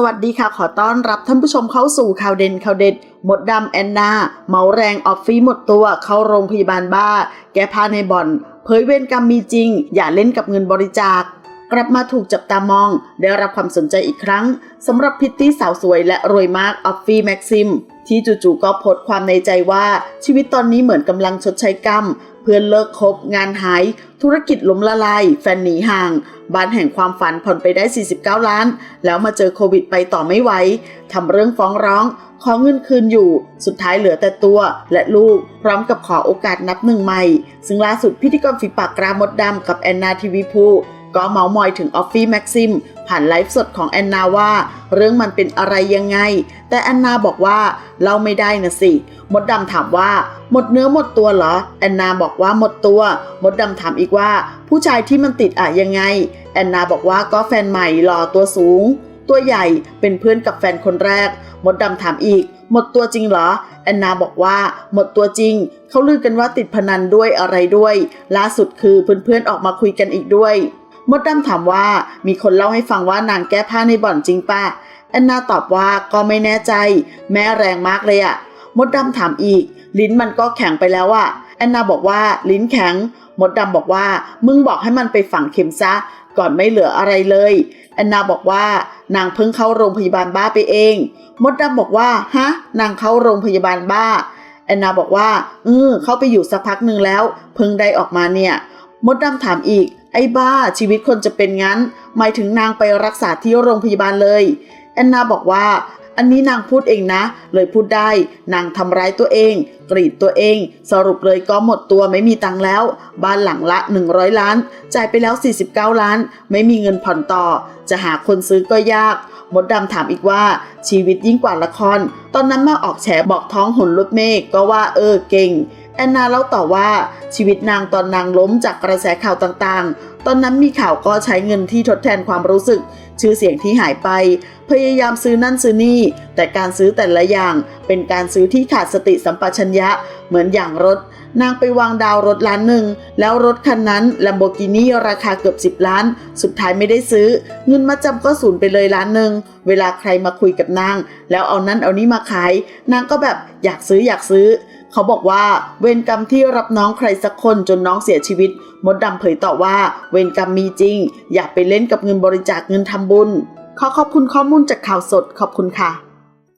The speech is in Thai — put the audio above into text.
สวัสดีค่ะ ขอต้อนรับท่านผู้ชมเข้าสู่ข่าวเด่นข่าวเด็ดหมดดำแอนนา เมาแรงออฟฟี่หมดตัว เข้าโรงพยาบาลบ้า แก้ผ้าในบ่อน เผยเวรกรรมมีจริง อย่าเล่นกับเงินบริจาค กลับมาถูกจับตามอง ได้รับความสนใจอีกครั้งสำหรับพิตตี้สาวสวยและรวยมากออฟฟี่แม็กซิมที่จู่ๆก็โพสต์ความในใจว่าชีวิตตอนนี้เหมือนกำลังชดใช้กรรมเพื่อนเลิกคบงานหาย ธุรกิจล้มละลายแฟนหนีห่าง บ้านแห่งความฝันผ่อนไปได้ 49 ล้าน แล้วมาเจอโควิดไปต่อไม่ไหวทำเรื่องฟ้องร้อง ขอเงินคืนอยู่ สุดท้ายเหลือแต่ตัวและลูก พร้อมกับขอโอกาสนับหนึ่งใหม่ ซึ่งล่าสุดพิธีกรฝีปากกรามดดำกับแอนนาทีวีพู ก็เมาส์มอยถึงออฟฟี่แม็กซิมผ่านไลฟ์สดของแอนนาว่า เรื่องมันเป็นอะไรยังไง แต่แอนนาบอกว่าเล่าไม่ได้นะสิ มดดำถามว่า หมดเนื้อหมดตัวเหรอ แอนนาบอกว่าหมดตัว มดดำถามอีกว่า ผู้ชายที่มันติดอะยังไง แอนนาบอกว่าก็แฟนใหม่หล่อตัวสูง ตัวใหญ่เป็นเพื่อนกับแฟนคนแรก มดดำถามอีก หมดตัวจริงเหรอ แอนนาบอกว่า หมดตัวจริงเขาลือกันว่าติดพนันด้วยอะไรด้วย ล่าสุดคือเพื่อนๆออกมาคุยกันอีกด้วย มดดำถามว่ามีคนเล่าให้ฟังว่านางแก้ผ้าในบ่อนจริงป่ะแอนนาตอบว่าก็ไม่แน่ใจ แม่แรงมากเลยอะมดดำถามอีก ลิ้นมันก็แข็งไปแล้วอะแอนนาบอกว่าลิ้นแข็ง มดดำบอกว่า มึงบอกให้มันไปฝังเข็มซะ ก่อนไม่เหลืออะไรเลยแอนนาบอกว่านางเพิ่งเข้าโรงพยาบาลบ้าไปเอง มดดำบอกว่าฮะนางเข้าโรงพยาบาลบ้าแอนนาบอกว่าเออเข้าไปอยู่สักพักหนึ่งแล้ว เพิ่งได้ออกมาเนี่ย มดดำถามอีก ไอ้บ้าชีวิตคนจะเป็นงั้น หมายถึงนางไปรักษาที่โรงพยาบาลเลย แอนนาบอกว่า อันนี้นางพูดเองนะ เลยพูดได้ นางทำร้ายตัวเอง กรีดตัวเอง สรุปเลยก็หมดตัวไม่มีตังค์แล้ว บ้านหลังละ 100 ล้าน จ่ายไปแล้ว 49 ล้าน ไม่มีเงินผ่อนต่อ จะหาคนซื้อก็ยากมดดำถามอีกว่าชีวิตยิ่งกว่าละคร ตอนนั้นมาออกแฉบอกท้องหุ่นรถเมฆก็ว่าเออเก่ง แอนนาเล่าต่อว่าชีวิตนางตอนนางล้มจากกระแสข่าวต่างๆ ตอนนั้นมีข่าวก็ใช้เงินที่ทดแทนความรู้สึก ชื่อเสียงที่หายไป พยายามซื้อนั่นซื้อนี่ แต่การซื้อแต่ละอย่างเป็นการซื้อที่ขาดสติสัมปชัญญะ เหมือนอย่างรถ นางไปวางดาวรถล้านหนึ่ง แล้วรถคันนั้น Lamborghini ราคาเกือบ 10 ล้าน สุดท้ายไม่ได้ซื้อ เงินมาจำก็สูญไปเลยล้านหนึ่ง เวลาใครมาคุยกับนาง แล้วเอานั้นเอานี้มาขาย นางก็แบบอยากซื้ออยากซื้อ เขาบอกว่าเวรกรรมที่รับน้องใครสักคนจนน้องเสียชีวิต มดดำเผยต่อว่า เวรกรรมมีจริง อย่าไปเล่นกับเงินบริจาคเงินทำบุญ ขอขอบคุณข้อมูลจากข่าวสดขอบคุณค่ะ